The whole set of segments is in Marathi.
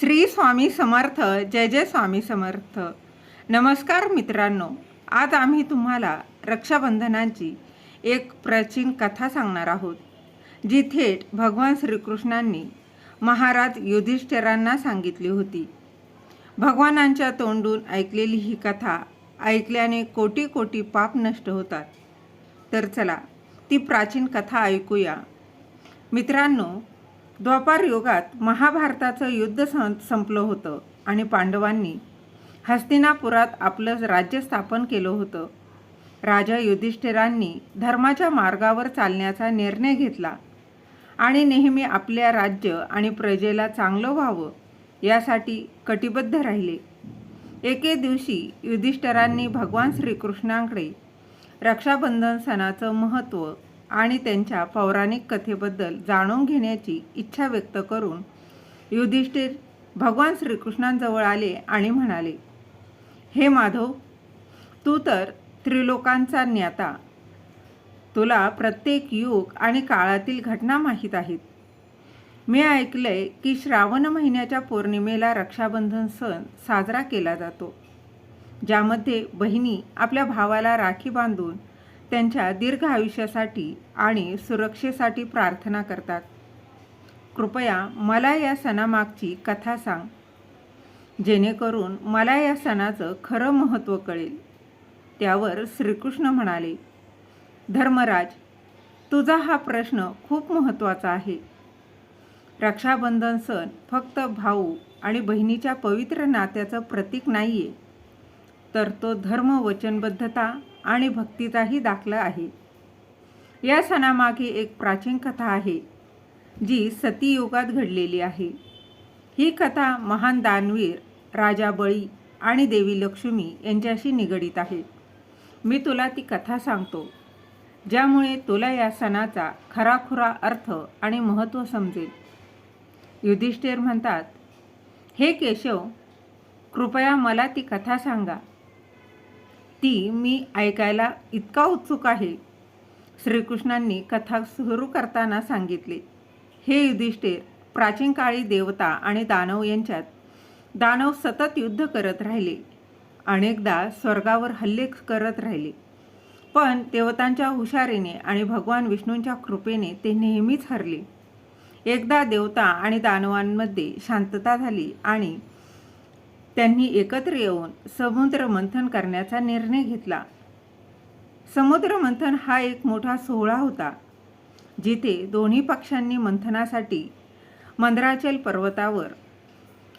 श्री स्वामी समर्थ जय जय स्वामी समर्थ. नमस्कार मित्रांनो आज आम्ही तुम्हाला रक्षाबंधनाची एक प्राचीन कथा सांगणार आहोत जी थेट भगवान श्रीकृष्णांनी महाराज युधिष्ठिरांना सांगितली होती. भगवानांच्या तोंडून ऐकलेली ही कथा ऐकल्याने कोटी कोटी पाप नष्ट होतात. तर चला ती प्राचीन कथा ऐकूया. मित्रांनो द्वापार युगात महाभारताचं युद्ध सं संपलं होतं आणि पांडवांनी हस्तिनापुरात आपलं राज्य स्थापन केलं होतं. राजा युधिष्ठिरांनी धर्माच्या मार्गावर चालण्याचा निर्णय घेतला आणि नेहमी आपल्या राज्य आणि प्रजेला चांगलं व्हावं यासाठी कटिबद्ध राहिले. एके दिवशी युधिष्ठिरांनी भगवान श्रीकृष्णांकडे रक्षाबंधन सणाचं महत्त्व आणि त्यांच्या पौराणिक कथेबद्दल जाणून घेण्याची इच्छा व्यक्त करून युधिष्ठिर भगवान श्रीकृष्णांजवळ आले आणि म्हणाले हे माधव तू तर त्रिलोकांचा ज्ञाता. तुला प्रत्येक युग आणि काळातील घटना माहीत आहेत. मी ऐकलंय की श्रावण महिन्याच्या पौर्णिमेला रक्षाबंधन सण साजरा केला जातो. ज्यामध्ये बहिणी आपल्या भावाला राखी बांधून त्यांच्या दीर्घ आयुष्यासाठी आणि सुरक्षेसाठी प्रार्थना करतात. कृपया मला या सणामागची कथा सांग. जेणेकरून मला या सणाचं खरं महत्त्व कळेल. त्यावर श्रीकृष्ण म्हणाले धर्मराज तुझा हा प्रश्न खूप महत्त्वाचा आहे. रक्षाबंधन सण फक्त भाऊ आणि बहिणीच्या पवित्र नात्याचं प्रतीक नाही आहे तर तो धर्म वचनबद्धता आणि भक्तीचाही दाखला आहे. या सणामागे एक प्राचीन कथा आहे जी सतीयुगात घडलेली आहे. ही कथा महान दानवीर राजा बळी आणि देवी लक्ष्मी यांच्याशी निगडीत आहे. मी तुला ती कथा सांगतो ज्यामुळे तुला या सणाचा खराखुरा अर्थ आणि महत्त्व समजेल. युधिष्ठिर म्हणतात हे केशव कृपया मला ती कथा सांगा. ती मी ऐकायला इतका उत्सुक आहे. श्रीकृष्णांनी कथा सुरू करताना सांगितले हे युधिष्ठिर प्राचीन काळी देवता आणि दानव यांच्यात दानव सतत युद्ध करत राहिले. अनेकदा स्वर्गावर हल्ले करत राहिले. पण देवतांच्या हुशारीने आणि भगवान विष्णूंच्या कृपेने ते नेहमीच हरले. एकदा देवता आणि दानवांमध्ये शांतता झाली आणि त्यांनी एकत्र येऊन समुद्र मंथन करण्याचा निर्णय घेतला. समुद्र मंथन हा एक मोठा सोहळा होता जिथे दोन्ही पक्षांनी मंथनासाठी मंदराचल पर्वतावर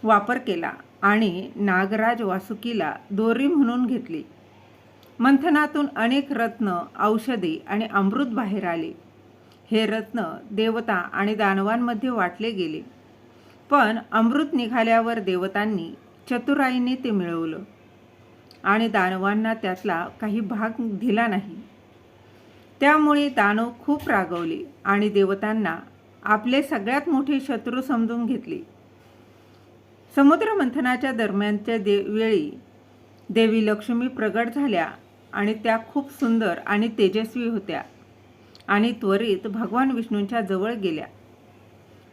वापर केला आणि नागराज वासुकीला दोरी म्हणून घेतली. मंथनातून अनेक रत्न औषधे आणि अमृत बाहेर आले. हे रत्न देवता आणि दानवांमध्ये वाटले गेले. पण अमृत निघाल्यावर देवतांनी चतुराईने ते मिळवलं. आणि दानवांना त्यातला काही भाग दिला नाही. त्यामुळे दानव खूप रागवले आणि देवतांना आपले सगळ्यात मोठे शत्रू समजून घेतले. समुद्रमंथनाच्या दरम्यानच्या दे वेळी देवी लक्ष्मी प्रगट झाल्या आणि त्या खूप सुंदर आणि तेजस्वी होत्या आणि त्वरित भगवान विष्णूंच्या जवळ गेल्या.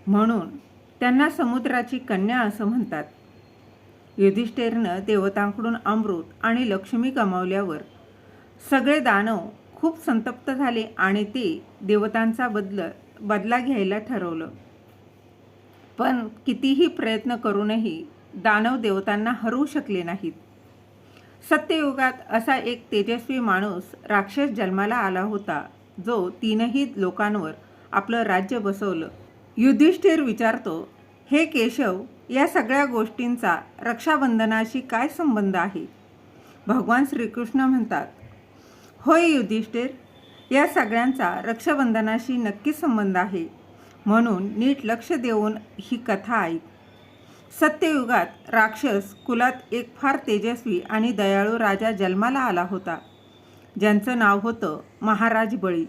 म्हणून त्यांना समुद्राची कन्या असं म्हणतात. युधिष्ठिरनं देवतांकडून अमृत आणि लक्ष्मी गमावल्यावर सगळे दानव खूप संतप्त झाले आणि ते देवतांचा बदल बदला घ्यायला ठरवलं. पण कितीही प्रयत्न करूनही दानव देवतांना हरवू शकले नाहीत. सत्ययुगात असा एक तेजस्वी माणूस राक्षस जन्माला आला होता जो तीनही लोकांवर आपलं राज्य बसवलं. युधिष्ठिर विचारतो हे केशव या सगळ्या गोष्टींचा रक्षाबंधनाशी काय संबंध आहे? भगवान श्रीकृष्ण म्हणतात होय युधिष्ठिर या सगळ्यांचा रक्षाबंधनाशी नक्की संबंध आहे म्हणून नीट लक्ष देऊन ही कथा ऐक. सत्ययुगात राक्षस कुलात एक फार तेजस्वी आणि दयाळू राजा जन्माला आला होता. ज्यांचं नाव होतं महाराज बळी.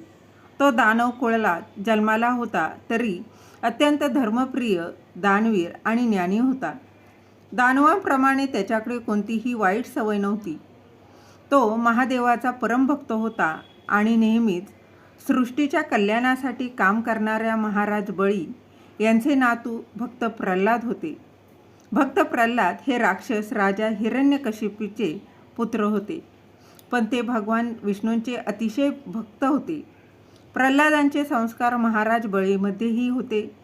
तो दानव कुळला जन्माला होता तरी अत्यंत धर्मप्रिय दानवीर आणि ज्ञानी होता. दानवांप्रमाणे त्याच्याकडे कोणतीही वाईट सवय नव्हती. तो महादेवाचा परमभक्त होता आणि नेहमीच सृष्टीच्या कल्याणासाठी काम करणाऱ्या महाराज बळी यांचे नातू भक्त प्रल्हाद होते. भक्त प्रल्हाद हे राक्षस राजा हिरण्यकशिपूचे पुत्र होते. पण ते भगवान विष्णूंचे अतिशय भक्त होते. प्रल्हादांचे संस्कार महाराज बळीमध्येही होते.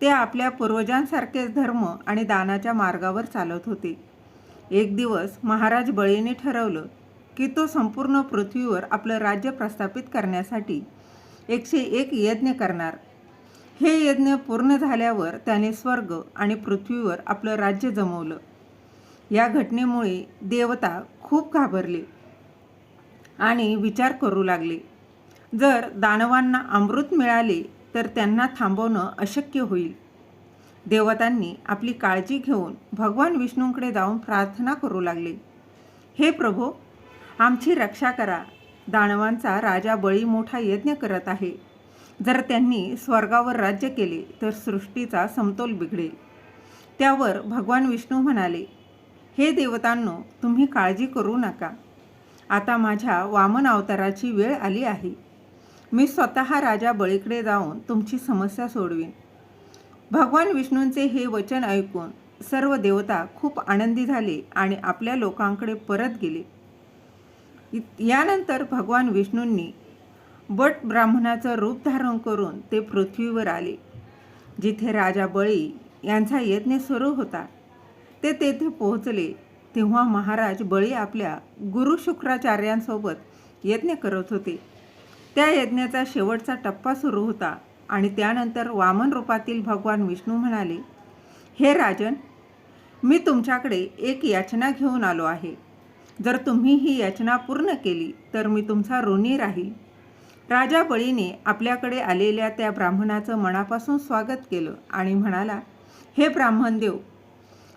ते आपल्या पूर्वजांसारखेच धर्म आणि दानाच्या मार्गावर चालत होते. एक दिवस महाराज बळीने ठरवलं की तो संपूर्ण पृथ्वीवर आपलं राज्य प्रस्थापित करण्यासाठी एकशे एक यज्ञ करणार. हे यज्ञ पूर्ण झाल्यावर त्याने स्वर्ग आणि पृथ्वीवर आपलं राज्य जमवलं. या घटनेमुळे देवता खूप घाबरले आणि विचार करू लागले. जर दानवांना अमृत मिळाले तर त्यांना थांबवणं अशक्य होईल. देवतांनी आपली काळजी घेऊन भगवान विष्णूंकडे जाऊन प्रार्थना करू लागले. हे प्रभो आमची रक्षा करा. दानवांचा राजा बळी मोठा यज्ञ करत आहे. जर त्यांनी स्वर्गावर राज्य केले तर सृष्टीचा समतोल बिघडेल. त्यावर भगवान विष्णू म्हणाले हे देवतांनो तुम्ही काळजी करू नका. आता माझ्या वामन अवताराची वेळ आली आहे. मी स्वतः राजा बळीकडे जाऊन तुमची समस्या सोडवीन. भगवान विष्णूंचे हे वचन ऐकून सर्व देवता खूप आनंदी झाले आणि आपल्या लोकांकडे परत गेले. यानंतर भगवान विष्णूंनी बट ब्राह्मणाचं रूप धारण करून ते पृथ्वीवर आले जिथे राजा बळी यांचा यज्ञ सुरू होता. ते तेथे पोहोचले तेव्हा महाराज बळी आपल्या गुरु शुक्राचार्यांसोबत यज्ञ करत होते. त्या यज्ञाचा शेवटचा टप्पा सुरू होता आणि त्यानंतर वामन रूपातील भगवान विष्णू म्हणाले हे राजन मी तुमच्याकडे एक याचना घेऊन आलो आहे. जर तुम्ही ही याचना पूर्ण केली तर मी तुमचा ऋणी राहील. राजा बळीने आपल्याकडे आलेल्या त्या ब्राह्मणाचं मनापासून स्वागत केलं आणि म्हणाला हे ब्राह्मण देव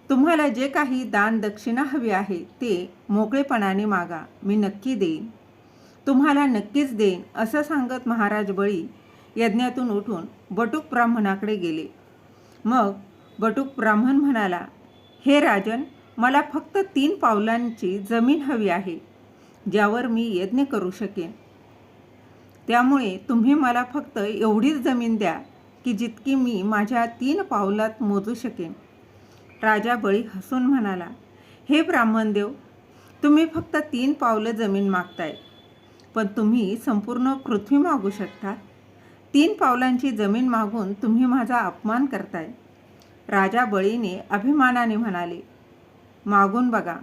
तुम्हाला जे काही दान दक्षिणा हवी आहे ते मोकळेपणाने मागा. मी नक्की देईन. तुम्हाला नक्कीच देईन असं सांगत महाराज बळी यज्ञातून उठून बटूक ब्राह्मणाकडे गेले. मग बटूक ब्राह्मण म्हणाला हे राजन मला फक्त तीन पावलांची जमीन हवी आहे ज्यावर मी यज्ञ करू शकेन. त्यामुळे तुम्ही मला फक्त एवढीच जमीन द्या की जितकी मी माझ्या तीन पावलात मोजू शकेन. राजा बळी हसून म्हणाला हे ब्राह्मणदेव तुम्ही फक्त तीन पावलं जमीन मागताय. पण तुम्ही संपूर्ण पृथ्वी मागू शकता. तीन पावलांची जमीन मागून तुम्ही माझा अपमान करताय. राजा बळीने अभिमानाने म्हणाले मागून बघा.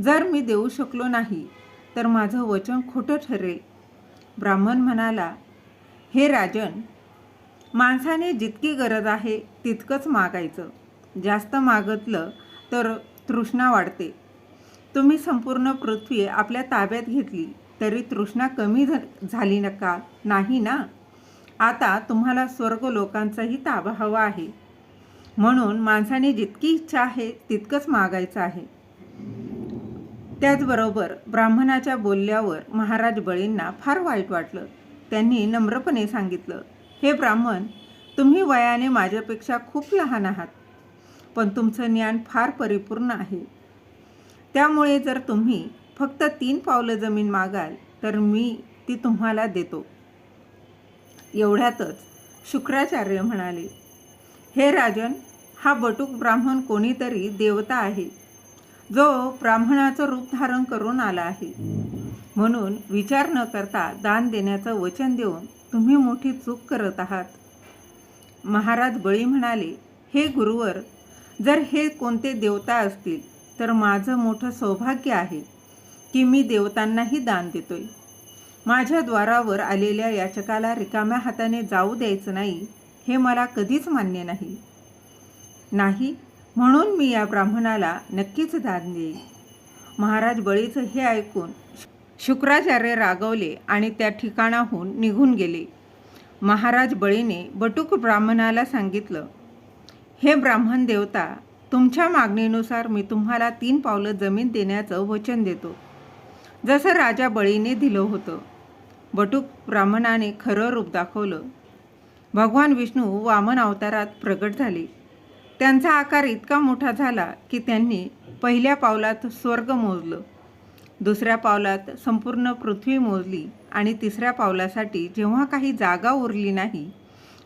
जर मी देऊ शकलो नाही तर माझं वचन खोटं ठरेल. ब्राह्मण म्हणाला हे राजन माणसाने जितकी गरज आहे तितकंच मागायचं. जास्त मागतलं तर तृष्णा वाढते. तुम्ही संपूर्ण पृथ्वी आपल्या ताब्यात घेतली. तरी तृष्णा कमी झ- झाली नका. नाही ना? आता तुम्हाला स्वर्ग लोकांचाही ताबा हवा आहे. म्हणून माणसाने जितकी इच्छा आहे तितकंच मागायचं आहे. त्याचबरोबर ब्राह्मणाच्या बोलल्यावर महाराज बळींना फार वाईट वाटलं. त्यांनी नम्रपणे सांगितलं हे ब्राह्मण तुम्ही वयाने माझ्यापेक्षा खूप लहान आहात पण तुमचं ज्ञान फार परिपूर्ण आहे. त्यामुळे जर तुम्ही फक्त तीन पावलं जमीन मागाल तर मी ती तुम्हाला देतो. एवढ्यातच शुक्राचार्य म्हणाले हे राजन हा बटूक ब्राह्मण कोणीतरी देवता आहे जो ब्राह्मणाचं रूप धारण करून आला आहे. म्हणून विचार न करता दान देण्याचं वचन देऊन तुम्ही मोठी चूक करत आहात. महाराज बळी म्हणाले हे गुरुवर जर हे कोणते देवता असतील तर माझं मोठं सौभाग्य आहे. की मी देवतांनाही दान देतोय. माझ्या द्वारावर आलेल्या याचकाला रिकाम्या हाताने जाऊ द्यायचं नाही हे मला कधीच मान्य नाही. नाही म्हणून मी या ब्राह्मणाला नक्कीच दान देईन. महाराज बळीचं हे ऐकून शुक्राचार्य रागवले आणि त्या ठिकाणाहून निघून गेले. महाराज बळीने बटुक ब्राह्मणाला सांगितलं हे ब्राह्मण देवता तुमच्या मागणीनुसार मी तुम्हाला तीन पावलं जमीन देण्याचं वचन देतो. जसं राजा बळीने दिलं होतं. बटुक ब्राह्मणाने खरं रूप दाखवलं. भगवान विष्णू वामन अवतारात प्रगट झाले. त्यांचा आकार इतका मोठा झाला की त्यांनी पहिल्या पावलात स्वर्ग मोजलं. दुसऱ्या पावलात संपूर्ण पृथ्वी मोजली आणि तिसऱ्या पावलासाठी जेव्हा काही जागा उरली नाही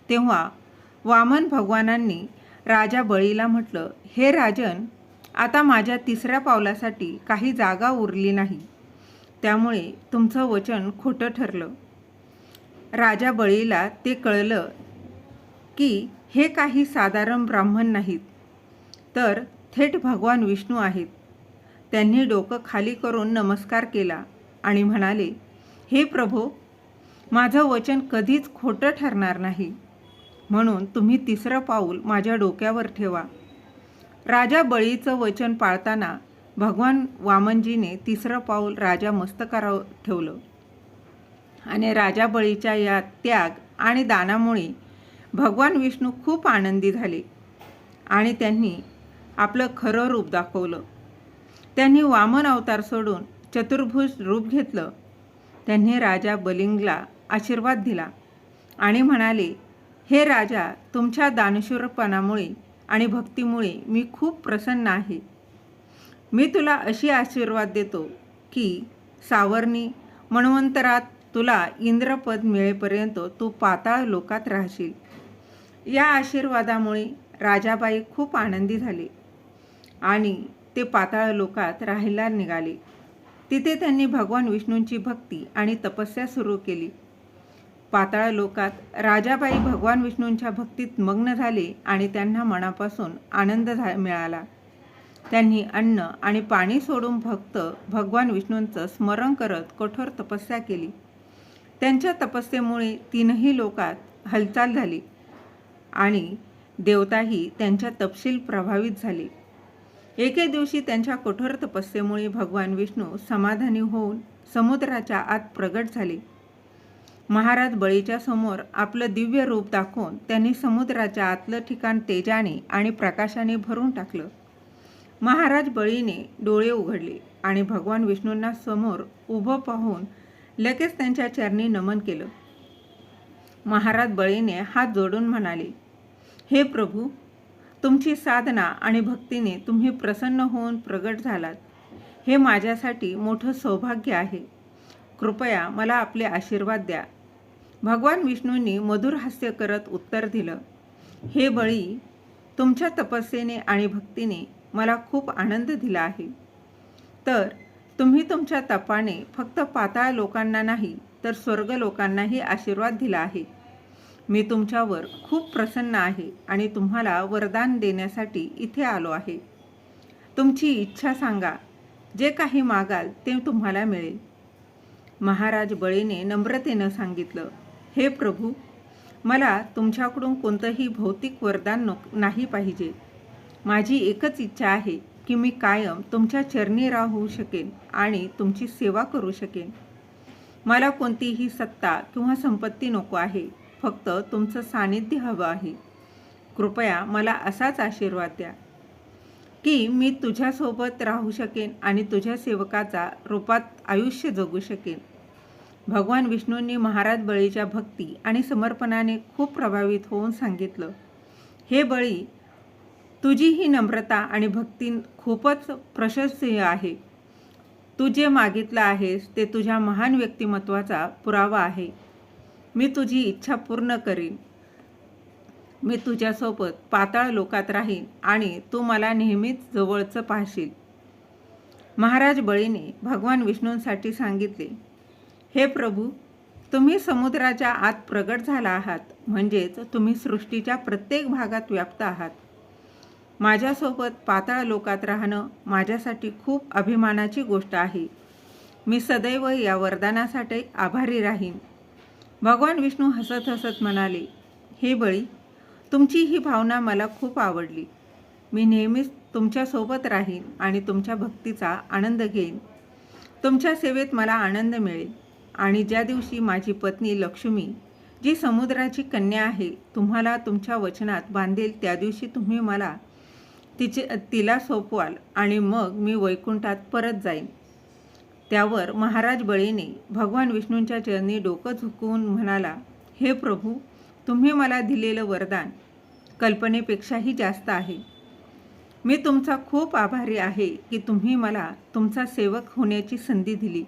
तेव्हा वामन भगवानांनी राजा बळीला म्हटलं हे राजन आता माझ्या तिसऱ्या पावलासाठी काही जागा उरली नाही. त्यामुळे तुमचं वचन खोटं ठरलं. राजा बळीला ते कळलं की हे काही साधारण ब्राह्मण नाहीत तर थेट भगवान विष्णू आहेत. त्यांनी डोकं खाली करून नमस्कार केला आणि म्हणाले हे प्रभो माझं वचन कधीच खोटं ठरणार नाही. म्हणून तुम्ही तिसरं पाऊल माझ्या डोक्यावर ठेवा. राजा बळीचं वचन पाळताना भगवान वामनजीने तिसरं पाऊल राजा मस्तकाराव ठेवलं. आणि राजा बळीच्या या त्याग आणि दानामुळे भगवान विष्णू खूप आनंदी झाले आणि त्यांनी आपलं खरं रूप दाखवलं. त्यांनी वामन अवतार सोडून चतुर्भुज रूप घेतलं. त्यांनी राजा बलिंगला आशीर्वाद दिला आणि म्हणाले हे राजा तुमच्या दानशूरपणामुळे आणि भक्तीमुळे मी खूप प्रसन्न आहे. मी तुला अशी आशीर्वाद देतो की सावरणी मन्वंतरात तुला इंद्रपद मिळेपर्यंत तू पाताळ लोकात राहशील. या आशीर्वादामुळे राजाबाई खूप आनंदी झाले आणि ते पाताळ लोकात राहायला निघाले. तिथे त्यांनी भगवान विष्णूंची भक्ती आणि तपस्या सुरू केली. पाताळ लोकात राजाबाई भगवान विष्णूंच्या भक्तीत मग्न झाले आणि त्यांना मनापासून आनंद झा मिळाला. त्यांनी अन्न आणि पाणी सोडून भक्त भगवान विष्णूंचं स्मरण करत कठोर तपस्या केली. त्यांच्या तपस्येमुळे तीनही लोकात हालचाल झाली आणि देवताही त्यांच्या तपशील प्रभावित झाले. एके दिवशी त्यांच्या कठोर तपस्येमुळे भगवान विष्णू समाधानी होऊन समुद्राच्या आत प्रगट झाले. महाराज बळीच्या समोर आपलं दिव्य रूप दाखवून त्यांनी समुद्राच्या आतलं ठिकाण तेजाने आणि प्रकाशाने भरून टाकलं. महाराज बळीने डोळे उघडले आणि भगवान विष्णूंना समोर उभं पाहून लगेच त्यांच्या चरणी नमन केलं. महाराज बळीने हात जोडून म्हणाले हे प्रभू तुमची साधना आणि भक्तीने तुम्ही प्रसन्न होऊन प्रगट झालात. हे माझ्यासाठी मोठं सौभाग्य आहे. कृपया मला आपले आशीर्वाद द्या. भगवान विष्णूंनी मधुर हास्य करत उत्तर दिलं हे बळी तुमच्या तपस्येने आणि भक्तीने मला खूप आनंद दिला आहे. तर तुम्ही तुमच्या तपाने फक्त पाताळ लोकांना नाही तर स्वर्ग लोकांनाही आशीर्वाद दिला आहे. मी तुमच्यावर खूप प्रसन्न आहे आणि तुम्हाला वरदान देण्यासाठी इथे आलो आहे. तुमची इच्छा सांगा जे काही मागाल ते तुम्हाला मिळेल. महाराज बळीने नम्रतेनं सांगितलं हे प्रभू मला तुमच्याकडून कोणतंही भौतिक वरदान नको नाही पाहिजे. माझी एकच इच्छा आहे की मी कायम तुमच्या चरणी राहू शकेन आणि तुमची सेवा करू शकेन. मला कोणतीही सत्ता किंवा संपत्ती नको आहे. फक्त तुमचं सानिध्य हवं आहे. कृपया मला असाच आशीर्वाद द्या. की मी तुझ्यासोबत राहू शकेन आणि तुझ्या सेवकाचा रूपात आयुष्य जगू शकेन. भगवान विष्णूंनी महाराज बळीच्या भक्ती आणि समर्पणाने खूप प्रभावित होऊन सांगितलं. हे बळी तुझी ही नम्रता आणि भक्ती खूपच प्रशंसनीय आहे. तू जे मागितलं आहेस ते तुझ्या महान व्यक्तिमत्वाचा पुरावा आहे. मी तुझी इच्छा पूर्ण करीन. मी तुझ्यासोबत पाताळ लोकात राहीन आणि तू मला नेहमीच जवळचं पाहशील. महाराज बळीने भगवान विष्णूंसाठी सांगितले हे प्रभू तुम्ही समुद्राच्या आत प्रगट झाला आहात म्हणजेच तुम्ही सृष्टीच्या प्रत्येक भागात व्याप्त आहात. माझ्यासोबत पाताळ लोकात राहणं माझ्यासाठी खूप अभिमानाची गोष्ट आहे. मी सदैव या वरदानासाठी आभारी राहीन. भगवान विष्णू हसत हसत म्हणाले हे बळी तुमची ही भावना मला खूप आवडली. मी नेहमीच तुमच्यासोबत राहीन आणि तुमच्या भक्तीचा आनंद घेईन. तुमच्या सेवेत मला आनंद मिळेल. आणि ज्या दिवशी माझी पत्नी लक्ष्मी जी समुद्राची कन्या आहे तुम्हाला तुमच्या वचनात बांधेल त्या दिवशी तुम्ही मला तिचे तिला सोपवाल आणि मग मी वैकुंठात परत जाईन. त्यावर महाराज बळीने भगवान विष्णूंच्या चरणी डोकं झुकवून म्हणाला हे प्रभू तुम्ही मला दिलेलं वरदान कल्पनेपेक्षाही जास्त आहे. मी तुमचा खूप आभारी आहे की तुम्ही मला तुमचा सेवक होण्याची संधी दिली.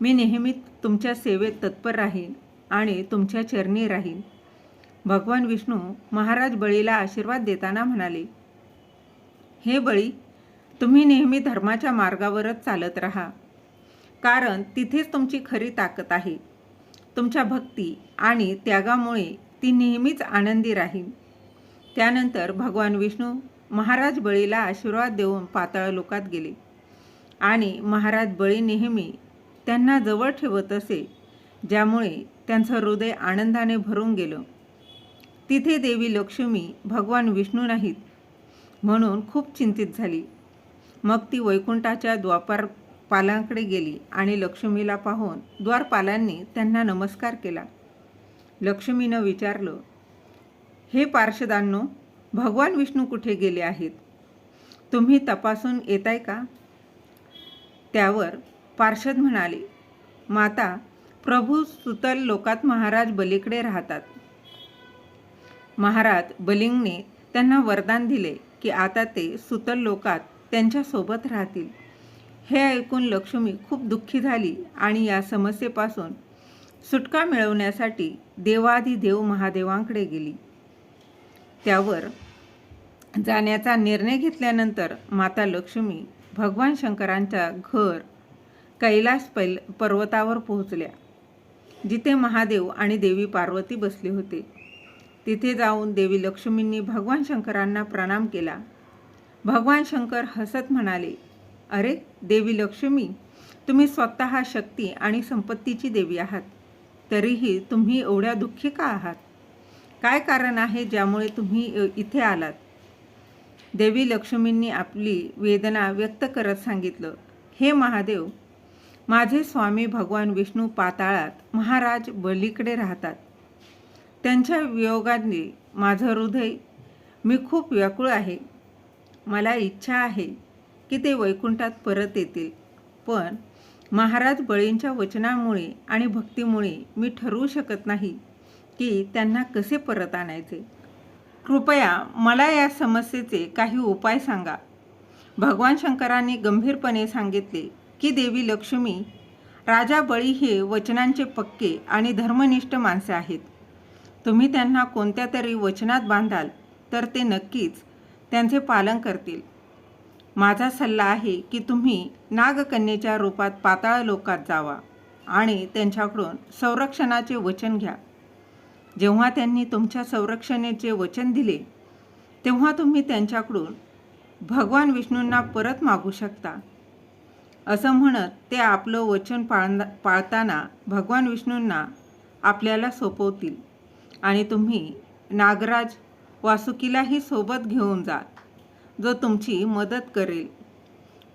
मी नेहमी तुमच्या सेवेत तत्पर राहीन आणि तुमच्या चरणी राहीन. भगवान विष्णू महाराज बळीला आशीर्वाद देताना म्हणाले हे बळी तुम्ही नेहमी धर्माच्या मार्गावरच चालत राहा. कारण तिथेच तुमची खरी ताकद आहे. तुमच्या भक्ती आणि त्यागामुळे ती नेहमीच आनंदी राहील. त्यानंतर भगवान विष्णू महाराज बळीला आशीर्वाद देऊन पाताळ लोकात गेले. आणि महाराज बळी नेहमी त्यांना जवळ ठेवत असे ज्यामुळे त्यांचं हृदय आनंदाने भरून गेलं. तिथे देवी लक्ष्मी भगवान विष्णू नाहीत म्हणून खूप चिंतित झाली. मग ती वैकुंठाच्या द्वापार पालांकडे गेली आणि लक्ष्मीला पाहून द्वारपालांनी त्यांना नमस्कार केला. लक्ष्मीनं विचारलं हे पार्षदांनो भगवान विष्णू कुठे गेले आहेत? तुम्ही तपासून येताय का? त्यावर पार्षद म्हणाले माता प्रभू सुतल लोकात महाराज बलीकडे राहतात. महाराज बलिंगने त्यांना वरदान दिले. की आता ते सुतल लोकात त्यांच्यासोबत राहतील. हे ऐकून लक्ष्मी खूप दुःखी झाली आणि या समस्येपासून सुटका मिळवण्यासाठी देवाधिदेव महादेवांकडे गेली. त्यावर जाण्याचा निर्णय घेतल्यानंतर माता लक्ष्मी भगवान शंकरांच्या घर कैलास पैल पर्वतावर पोहोचल्या जिथे महादेव आणि देवी पार्वती बसले होते. तिथे जाऊन देवी लक्ष्मींनी भगवान शंकरांना प्रणाम केला. भगवान शंकर हसत म्हणाले अरे देवी लक्ष्मी तुम्ही स्वतः शक्ती आणि संपत्तीची देवी आहात. तरीही तुम्ही एवढ्या दुःखी का आहात? काय कारण आहे ज्यामुळे तुम्ही इथे आलात? देवी लक्ष्मींनी आपली वेदना व्यक्त करत सांगितलं हे महादेव माझे स्वामी भगवान विष्णू पाताळात महाराज बलीकडे राहतात. त्यांच्या वियोगाने माझं हृदय मी खूप व्याकुळ आहे. मला इच्छा आहे की ते वैकुंठात परत येतील. पण महाराज बळींच्या वचनामुळे आणि भक्तीमुळे मी ठरवू शकत नाही की त्यांना कसे परत आणायचे. कृपया मला या समस्येचे काही उपाय सांगा. भगवान शंकरांनी गंभीरपणे सांगितले की देवी लक्ष्मी राजा बळी हे वचनांचे पक्के आणि धर्मनिष्ठ माणसे आहेत. तुम्ही त्यांना कोणत्या तरी वचनात बांधाल तर ते नक्कीच त्यांचे पालन करतील. माझा सल्ला आहे की तुम्ही नागकन्येच्या रूपात पाताळ लोकात जावा आणि त्यांच्याकडून संरक्षणाचे वचन घ्या. जेव्हा त्यांनी तुमच्या संरक्षणेचे वचन दिले तेव्हा तुम्ही त्यांच्याकडून भगवान विष्णूंना परत मागू शकता. असं म्हणत ते आपलं वचन पाळ पाळताना भगवान विष्णूंना आपल्याला सोपवतील. आणि तुम्ही नागराज वासुकीलाही सोबत घेऊन जा जो तुमची मदत करेल.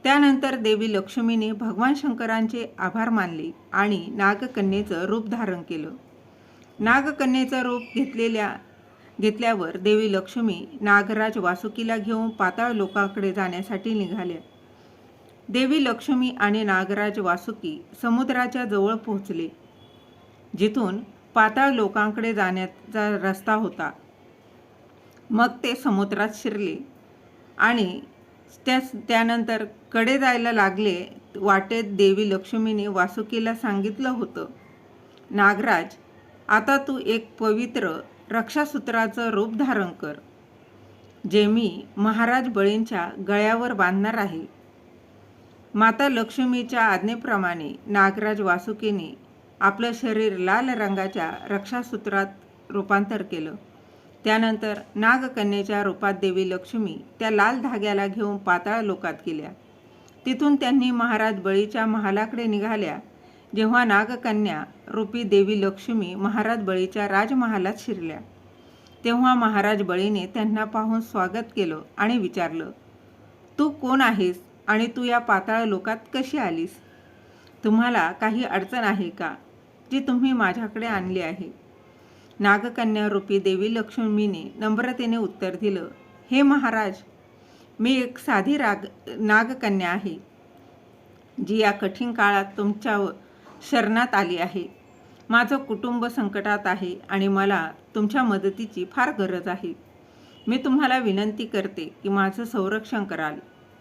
त्यानंतर देवी लक्ष्मीने भगवान शंकरांचे आभार मानले आणि नागकन्येचं रूप धारण केलं. नागकन्येचं रूप घेतलेल्या घेतल्यावर देवी लक्ष्मी नागराज वासुकीला घेऊन पाताळ लोकांकडे जाण्यासाठी निघाल्या. देवी लक्ष्मी आणि नागराज वासुकी समुद्राच्या जवळ पोहोचले जिथून पाताळ लोकांकडे जाण्याचा रस्ता होता. मग ते समुद्रात शिरले आणि त्या त्यानंतरकडे जायला लागले वाटेत देवी लक्ष्मीने वासुकीला सांगितलं होतं नागराज आता तू एक पवित्र रक्षासूत्राचं रूप धारण कर जे मी महाराज बळींच्या गळ्यावर बांधणार आहे. माता लक्ष्मीच्या आज्ञेप्रमाणे नागराज वासुकीने आपलं शरीर लाल रंगाच्या रक्षासूत्रात रूपांतर केलं. त्यानंतर नागकन्येच्या रूपात देवी लक्ष्मी त्या लाल धाग्याला घेऊन पाताळ लोकात गेल्या. तिथून त्यांनी महाराज बळीच्या महालाकडे निघाल्या. जेव्हा नागकन्या रूपी देवी लक्ष्मी महाराज बळीच्या राजमहालात शिरल्या. तेव्हा महाराज बळीने त्यांना पाहून स्वागत केलं आणि विचारलं तू कोण आहेस आणि तू या पाताळ लोकात कशी आलीस? तुम्हाला काही अडचण आहे का? जी तुम्ही माझ्याकडे आणली आहे. नागकन्या रूपी देवी लक्ष्मीने नम्रतेने उत्तर दिलं हे महाराज मी एक साधी राग नागकन्या आहे जी या कठीण काळात तुमच्या शरणात आली आहे. माझं कुटुंब संकटात आहे आणि मला तुमच्या मदतीची फार गरज आहे. मी तुम्हाला विनंती करते की माझं संरक्षण कराल.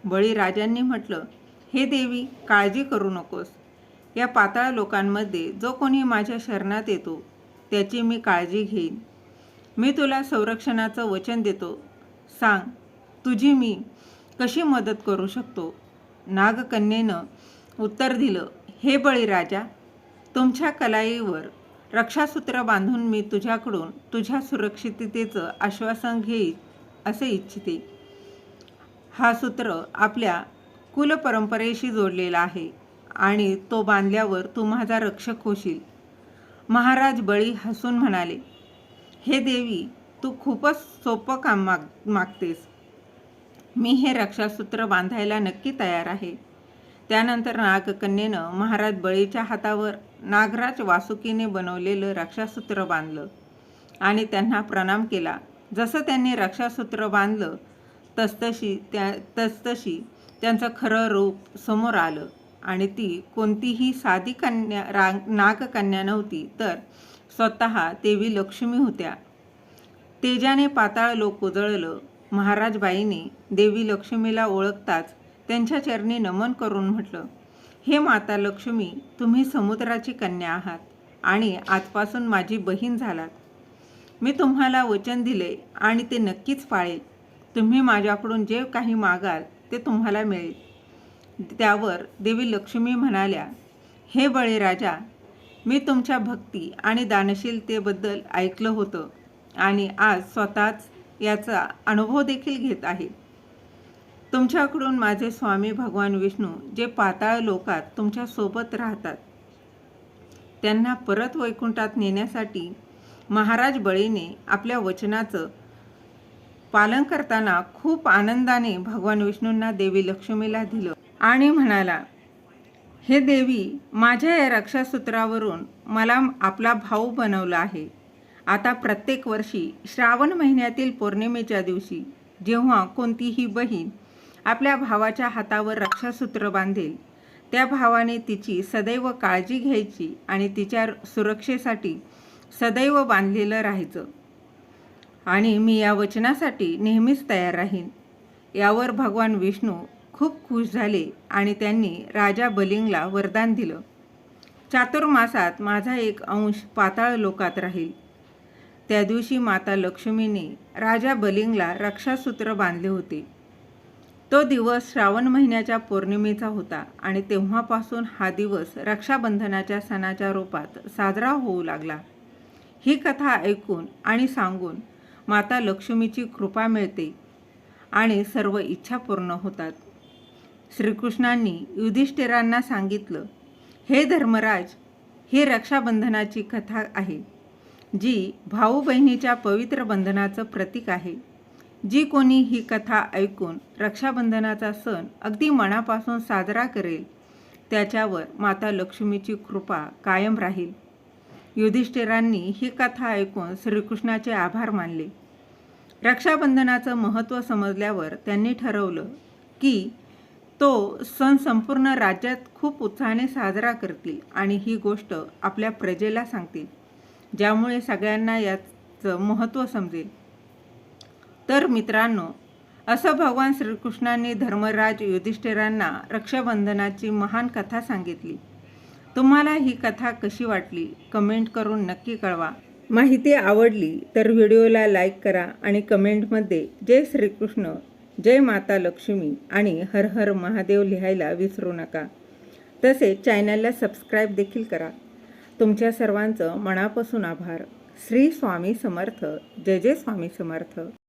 बळीराजांनी म्हटलं हे देवी काळजी करू नकोस. या पाताळ लोकांमध्ये जो कोणी माझ्या शरणात येतो त्याची मी काळजी घेईन. मी तुला संरक्षणाचं वचन देतो. सांग तुझी मी कशी मदत करू शकतो? नागकन्येनं उत्तर दिलं हे बळीराजा तुमच्या कलाईवर रक्षासूत्र बांधून मी तुझ्याकडून तुझ्या सुरक्षिततेचं आश्वासन घेईन असे इच्छिते. हा सूत्र आपल्या कुलपरंपरेशी जोडलेला आहे. आणि तो बांधल्यावर तू माझा रक्षक होशील. महाराज बळी हसून म्हणाले हे देवी तू खूपच सोपं काम माग मागतेस. मी हे रक्षासूत्र बांधायला नक्की तयार आहे. त्यानंतर नागकन्येनं महाराज बळीच्या हातावर नागराज वासुकीने बनवलेलं रक्षासूत्र बांधलं आणि त्यांना प्रणाम केला. जसं त्यांनी रक्षासूत्र बांधलं तसतशी त्या तसतशी त्यांचं खरं रूप समोर आलं. आणि ती कोणतीही साधी कन्या रा नागकन्या नव्हती तर स्वतः देवी लक्ष्मी होत्या. तेजाने पाताळ लोक उजळलं महाराजबाईंनी देवी लक्ष्मीला ओळखताच त्यांच्या चरणी नमन करून म्हटलं हे माता लक्ष्मी तुम्ही समुद्राची कन्या आहात आणि आजपासून माझी बहीण झालात. मी तुम्हाला वचन दिले आणि ते नक्कीच पाळेल. तुम्ही माझ्याकडून जे काही मागाल ते तुम्हाला मिळेल. त्यावर देवी लक्ष्मी म्हणाल्या हे बळीराजा मी तुमच्या भक्ती आणि दानशीलतेबद्दल ऐकलं होतं आणि आज स्वतःच याचा अनुभव देखील घेत आहे. तुमच्याकडून माझे स्वामी भगवान विष्णू जे पाताळ लोकात तुमच्यासोबत राहतात त्यांना परत वैकुंठात नेण्यासाठी महाराज बळीने आपल्या वचनाचं पालन करताना खूप आनंदाने भगवान विष्णूंना देवी लक्ष्मीला दिलं. आणि म्हणाला हे देवी माझ्या या रक्षासूत्रावरून मला आपला भाऊ बनवला आहे. आता प्रत्येक वर्षी श्रावण महिन्यातील पौर्णिमेच्या दिवशी जेव्हा कोणतीही बहीण आपल्या भावाच्या हातावर रक्षासूत्र बांधेल त्या भावाने तिची सदैव काळजी घ्यायची आणि तिच्या सुरक्षेसाठी सदैव बांधलेलं राहायचं. आणि मी या वचनासाठी नेहमीच तयार राहीन. यावर भगवान विष्णू खूप खुश झाले आणि त्यांनी राजा बलिंगला वरदान दिलं. चातुर्मासात माझा एक अंश पाताळ लोकात राहील. त्या दिवशी माता लक्ष्मीने राजा बलिंगला रक्षासूत्र बांधले होते. तो दिवस श्रावण महिन्याच्या पौर्णिमेचा होता आणि तेव्हापासून हा दिवस रक्षाबंधनाच्या सणाच्या रूपात साजरा होऊ लागला. ही कथा ऐकून आणि सांगून माता लक्ष्मीची कृपा मिळते आणि सर्व इच्छा पूर्ण होतात. श्रीकृष्णांनी युधिष्ठिरांना सांगितलं हे धर्मराज ही रक्षाबंधनाची कथा आहे जी भाऊ बहिणीच्या पवित्र बंधनाचं प्रतीक आहे. जी कोणी ही कथा ऐकून रक्षाबंधनाचा सण अगदी मनापासून साजरा करेल त्याच्यावर माता लक्ष्मीची कृपा कायम राहील. युधिष्ठिरांनी ही कथा ऐकून श्रीकृष्णाचे आभार मानले. रक्षाबंधनाचं महत्त्व समजल्यावर त्यांनी ठरवलं की तो सण संपूर्ण राज्यात खूप उत्साहाने साजरा करतील आणि ही गोष्ट आपल्या प्रजेला सांगतील ज्यामुळे सगळ्यांना याचं महत्त्व समजेल. तर मित्रांनो असं भगवान श्रीकृष्णांनी धर्मराज युधिष्ठिरांना रक्षाबंधनाची महान कथा सांगितली. तुम्हाला ही कथा कशी वाटली कमेंट करून नक्की कळवा. माहिती आवडली तर व्हिडिओला लाईक करा आणि कमेंटमध्ये जय श्रीकृष्ण. जय माता लक्ष्मी आणि हर हर महादेव लिहायला विसरू नका. तसेच चॅनलला सबस्क्राईब देखील करा. तुमच्या सर्वांचं मनापासून आभार. श्री स्वामी समर्थ. जय जय स्वामी समर्थ.